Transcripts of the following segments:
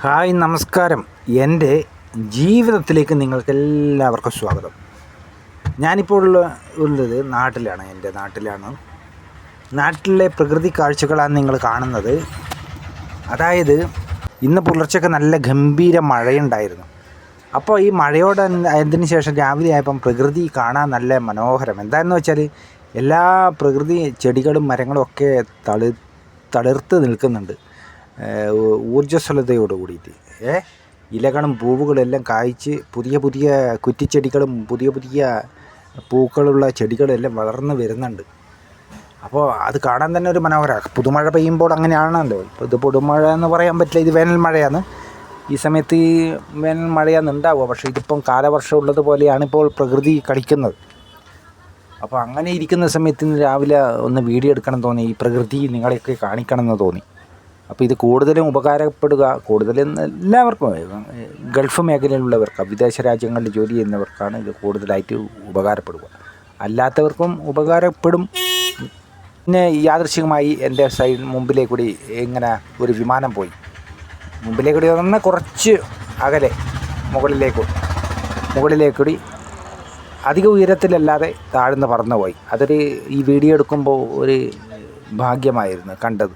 Hi നമസ്കാരം. എന്റെ ജീവിതത്തിലേക്ക് നിങ്ങൾക്ക് എല്ലാവർക്കും സ്വാഗതം. ഞാനിപ്പോൾ ഉള്ള ഉള്ളത് നാട്ടിലാണ് എന്റെ നാട്ടിലാണ്. നാട്ടിലെ പ്രകൃതി കാഴ്ചകളാണ് നിങ്ങൾ കാണുന്നത്. അതായത് ഇന്ന് പുലർച്ചയ്ക്ക് നല്ല ഗംഭീര മഴയുണ്ടായിരുന്നു. അപ്പോൾ ഈ മഴയോട് അതിന് ശേഷം രാവിലെ ആയപ്പം പ്രകൃതി കാണാൻ നല്ല മനോഹരം. എന്താണെന്ന് വെച്ചാൽ എല്ലാ പ്രകൃതി ചെടികളും മരങ്ങളും ഒക്കെ തളി തളിർത്ത് നിൽക്കുന്നുണ്ട്. ഊർജസ്വലതയോട് കൂടിയിട്ട്. ഏ ഇലകളും പൂവുകളെല്ലാം കായ്ച്ച് പുതിയ പുതിയ കുറ്റിച്ചെടികളും പുതിയ പുതിയ പൂക്കളുള്ള ചെടികളെല്ലാം വളർന്നു വരുന്നുണ്ട്. അപ്പോൾ അത് കാണാൻ തന്നെ ഒരു മനോഹരമാണ് പുതുമഴ പെയ്യുമ്പോൾ അങ്ങനെയാണല്ലോ. ഇപ്പോൾ ഇത് പുതുമഴ എന്ന് പറയാൻ പറ്റില്ല ഇത് വേനൽ മഴയാണ്. ഈ സമയത്ത് ഈ വേനൽ മഴയാണ് ഉണ്ടാവുക. പക്ഷേ ഇതിപ്പം കാലവർഷം ഉള്ളത് പോലെയാണ് ഇപ്പോൾ പ്രകൃതി കളിക്കുന്നത്. അപ്പോൾ അങ്ങനെ ഇരിക്കുന്ന സമയത്ത് രാവിലെ ഒന്ന് വീഡിയോ എടുക്കണം തോന്നി. ഈ പ്രകൃതി നിങ്ങളെയൊക്കെ കാണിക്കണം എന്ന് തോന്നി. അപ്പോൾ ഇത് കൂടുതലും ഉപകാരപ്പെടുക കൂടുതലും എല്ലാവർക്കും ഗൾഫ് മേഖലയിലുള്ളവർക്ക് വിദേശ രാജ്യങ്ങളിൽ ജോലി ചെയ്യുന്നവർക്കാണ് ഇത് കൂടുതലായിട്ട് ഉപകാരപ്പെടുക. അല്ലാത്തവർക്കും ഉപകാരപ്പെടും. പിന്നെ യാദൃശികമായി എന്റെ സൈഡ് മുമ്പിലേ കൂടി ഇങ്ങനെ ഒരു വിമാനം പോയി. മുമ്പിലേ കൂടി വന്ന കുറച്ച് അകലെ മുകളിലേക്ക് മുകളിലേക്ക് കൂടി അധിക ഉയരത്തിലല്ലാതെ താഴ്ന്ന് പറന്നു പോയി അതൊരു ഈ വീഡിയോ എടുക്കുമ്പോൾ ഒരു ഭാഗ്യമായിരുന്നു കണ്ടത്.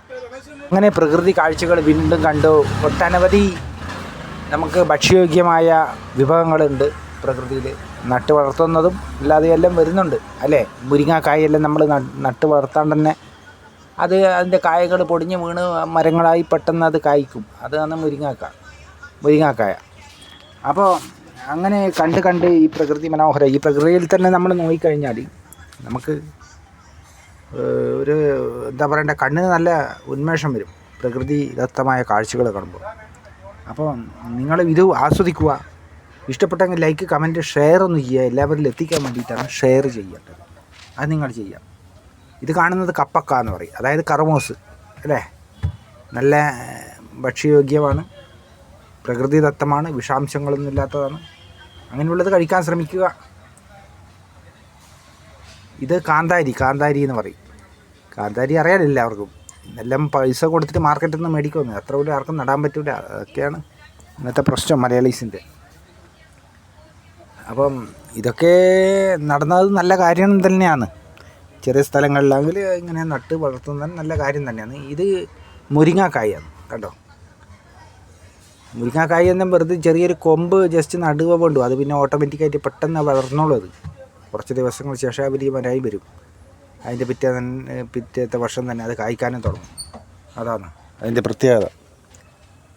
അങ്ങനെ പ്രകൃതി കാഴ്ചകൾ വീണ്ടും കണ്ടു. ഒട്ടനവധി നമുക്ക് ഭക്ഷ്യയോഗ്യമായ വിഭവങ്ങളുണ്ട് പ്രകൃതിയിൽ. നട്ടു വളർത്തുന്നതും അല്ലാതെ എല്ലാം വരുന്നുണ്ട് അല്ലേ? മുരിങ്ങാക്കായെല്ലാം നമ്മൾ നട്ടു വളർത്താൻ തന്നെ അത് അതിന്റെ കായകൾ പൊടിഞ്ഞ് വീണ് മരങ്ങളായി പെട്ടെന്ന് അത് കായ്ക്കും. അതാണ് മുരിങ്ങാക്ക മുരിങ്ങാക്കായ അപ്പോൾ അങ്ങനെ കണ്ട് കണ്ട് ഈ പ്രകൃതി മനോഹര ഈ പ്രകൃതിയിൽ തന്നെ നമ്മൾ നോക്കിക്കഴിഞ്ഞാൽ നമുക്ക് ഒരു എന്താ പറയണ്ട കണ്ണിന് നല്ല ഉന്മേഷം വരും. പ്രകൃതി ദത്തമായ കാഴ്ചകൾ കാണുമ്പോൾ. അപ്പോൾ നിങ്ങൾ ഇത് ആസ്വദിക്കുക. ഇഷ്ടപ്പെട്ടെങ്കിൽ ലൈക്ക് കമന്റ് ഷെയർ ഒന്ന് ചെയ്യുക. എല്ലാവരിലും എത്തിക്കാൻ വേണ്ടിയിട്ടാണ് ഷെയർ ചെയ്യേണ്ടത്. അത് നിങ്ങൾ ചെയ്യാം ഇത് കാണുന്നത് കപ്പക്ക എന്ന് പറയും. അതായത് കറമോസ്. അല്ലേ? നല്ല ഭക്ഷ്യയോഗ്യമാണ്. പ്രകൃതിദത്തമാണ് വിഷാംശങ്ങളൊന്നും ഇല്ലാത്തതാണ്. അങ്ങനെയുള്ളത് കഴിക്കാൻ ശ്രമിക്കുക. ഇത് കാന്താരി കാന്താരി എന്ന് പറയും. കാന്താരി അറിയാനില്ല എല്ലാവർക്കും എല്ലാം പൈസ കൊടുത്തിട്ട് മാർക്കറ്റിൽ നിന്ന് മേടിക്കുമെന്ന് അത്ര പോലും ആർക്കും നടാൻ പറ്റില്ല അതൊക്കെയാണ് ഇന്നത്തെ പ്രശ്നം മലയാളീസിന്റെ അപ്പം ഇതൊക്കെ നടന്നത് നല്ല കാര്യം തന്നെയാണ്. ചെറിയ സ്ഥലങ്ങളിലാണെങ്കിൽ ഇങ്ങനെ നട്ട് വളർത്തുന്നത് നല്ല കാര്യം തന്നെയാണ്. ഇത് മുരിങ്ങാക്കായാണ്. കണ്ടോ? മുരിങ്ങാക്കായ എന്നും വെറുതെ ചെറിയൊരു കൊമ്പ് ജസ്റ്റ് നടുവ കൊണ്ടു. അത് പിന്നെ ഓട്ടോമാറ്റിക്കായിട്ട് പെട്ടെന്ന് വളർന്നോളൂ അത്. കുറച്ച് ദിവസങ്ങൾ ശേഷം അവർ മരായി വരും. അതിന്റെ പിറ്റേ തന്നെ പിറ്റേത്തെ വർഷം തന്നെ അത് കായ്ക്കാനും തുടങ്ങും. അതാണ്. അതിന്റെ പ്രത്യേകത.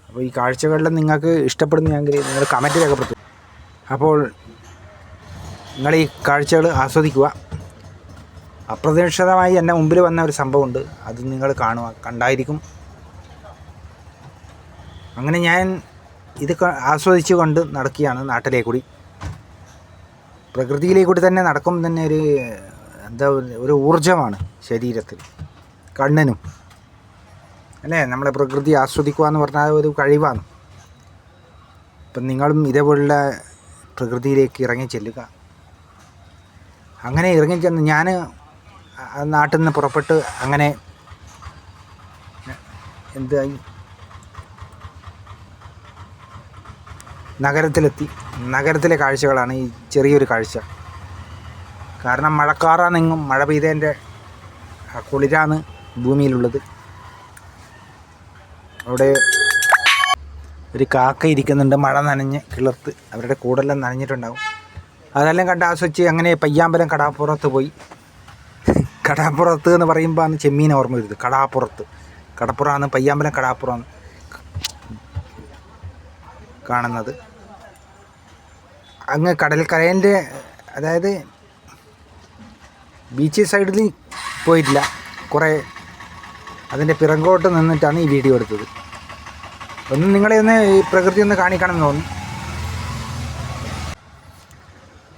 അപ്പോൾ ഈ കാഴ്ചകളിൽ നിങ്ങൾക്ക് ഇഷ്ടപ്പെടുന്നെങ്കിൽ നിങ്ങൾ കമന്റ് രേഖപ്പെടുത്തും അപ്പോൾ നിങ്ങൾ ഈ കാഴ്ചകൾ ആസ്വദിക്കുക. അപ്രതീക്ഷിതമായി എന്റെ മുമ്പിൽ വന്ന ഒരു സംഭവമുണ്ട്. അത് നിങ്ങൾ കാണുക കണ്ടായിരിക്കും. അങ്ങനെ ഞാൻ ഇത് ആസ്വദിച്ചു കൊണ്ട് നടക്കുകയാണ് നാട്ടിലേക്കൂടി. കൂടി തന്നെ നടക്കും തന്നെ ഒരു എന്താ ഒരു- ഊർജമാണ് ശരീരത്തിൽ കണ്ണിനും. അല്ലേ? നമ്മളെ പ്രകൃതി ആസ്വദിക്കുക എന്ന് പറഞ്ഞാൽ ഒരു കഴിവാണ്. അപ്പം നിങ്ങളും ഇതേപോലുള്ള പ്രകൃതിയിലേക്ക് ഇറങ്ങി ചെല്ലുക. അങ്ങനെ ഇറങ്ങി ചെന്ന് ഞാൻ നാട്ടിൽ നിന്ന് പുറപ്പെട്ട് അങ്ങനെ എന്തായി നഗരത്തിലെത്തി. നഗരത്തിലെ കാഴ്ചകളാണ് ഈ ചെറിയൊരു കാഴ്ച. കാരണം മഴക്കാറാണെങ്കും മഴ പെയ്തതിന്റെ കുളിരാണ് ഭൂമിയിലുള്ളത്. അവിടെ ഒരു കാക്ക ഇരിക്കുന്നുണ്ട് മഴ നനഞ്ഞ് കിളിർത്ത്. അവരുടെ കൂടെല്ലാം നനഞ്ഞിട്ടുണ്ടാവും. അതെല്ലാം കണ്ട് ആസ്വദിച്ച് അങ്ങനെ പയ്യാമ്പലം കടാപ്പുറത്ത് പോയി. കടാപ്പുറത്ത് എന്ന് പറയുമ്പോൾ ആണ് ചെമ്മീൻ ഓർമ്മ വരുന്നത്. കടാപ്പുറത്ത്. കടപ്പുറമാണ് പയ്യാമ്പലം കടാപ്പുറമാണ് കാണുന്നത്. അങ്ങ് കടൽക്കരേന്റെ അതായത് ബീച്ച് സൈഡിൽ പോയിട്ടില്ല. കുറേ അതിന്റെ പിറകോട്ട് നിന്നിട്ടാണ് ഈ വീഡിയോ എടുത്തത്. ഒന്ന് നിങ്ങളെ ഒന്ന് ഈ പ്രകൃതി ഒന്ന് കാണിക്കണം എന്ന് തോന്നുന്നു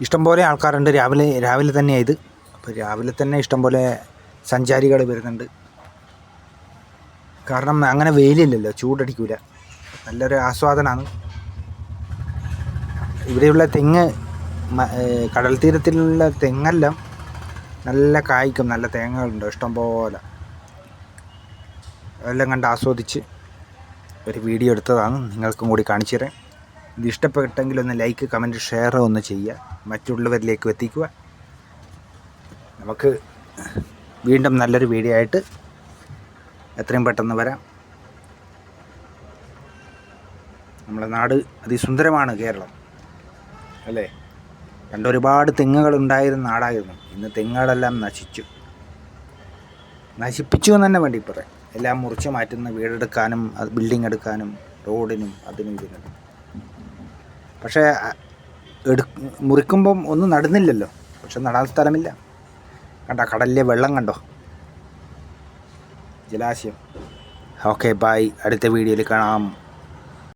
ഇഷ്ടംപോലെ ആൾക്കാരുണ്ട്. രാവിലെ രാവിലെ തന്നെയാണ് ഇത്. അപ്പോൾ രാവിലെ തന്നെ ഇഷ്ടംപോലെ സഞ്ചാരികൾ വരുന്നുണ്ട്. കാരണം അങ്ങനെ വെയിലില്ലല്ലോ ചൂടടിക്കൂല. നല്ലൊരു ആസ്വാദനമാണ് ഇവിടെയുള്ള തെങ്ങ് കടൽ തീരത്തിലുള്ള തെങ്ങെല്ലാം നല്ല കായ്ക്കും നല്ല തേങ്ങകളുണ്ട് ഇഷ്ടംപോലെ. എല്ലാം കണ്ട് ആസ്വദിച്ച് ഒരു വീഡിയോ എടുത്തതാണ്. നിങ്ങൾക്കും കൂടി കാണിച്ചു തരാം. ഇത് ഇഷ്ടപ്പെട്ടെങ്കിൽ ഒന്ന് ലൈക്ക് കമന്റ് ഷെയർ ഒന്ന് ചെയ്യുക. മറ്റുള്ളവരിലേക്ക് എത്തിക്കുക. നമുക്ക് വീണ്ടും നല്ലൊരു വീഡിയോ ആയിട്ട് എത്രയും പെട്ടെന്ന് വരാം. നമ്മുടെ നാട് അതിസുന്ദരമാണ് കേരളം. അല്ലേ? പണ്ട് ഒരുപാട് തെങ്ങുകൾ ഉണ്ടായിരുന്ന നാടായിരുന്നു. ഇന്ന് തെങ്ങുകളെല്ലാം നശിച്ചു. നശിപ്പിച്ചു എന്ന് തന്നെ വേണ്ടി പറയാം എല്ലാം മുറിച്ച് മാറ്റുന്ന വീടെടുക്കാനും അത് ബിൽഡിംഗ് എടുക്കാനും റോഡിനും അതിനും ഇതിനും. പക്ഷേ എടു മുറിക്കുമ്പം ഒന്നും നടുന്നില്ലല്ലോ. പക്ഷെ നടാൻ സ്ഥലമില്ല. കണ്ട കടലിലെ വെള്ളം കണ്ടോ? ജലാശയം. ഓക്കെ ബായ് അടുത്ത വീഡിയോയിൽ കാണാം.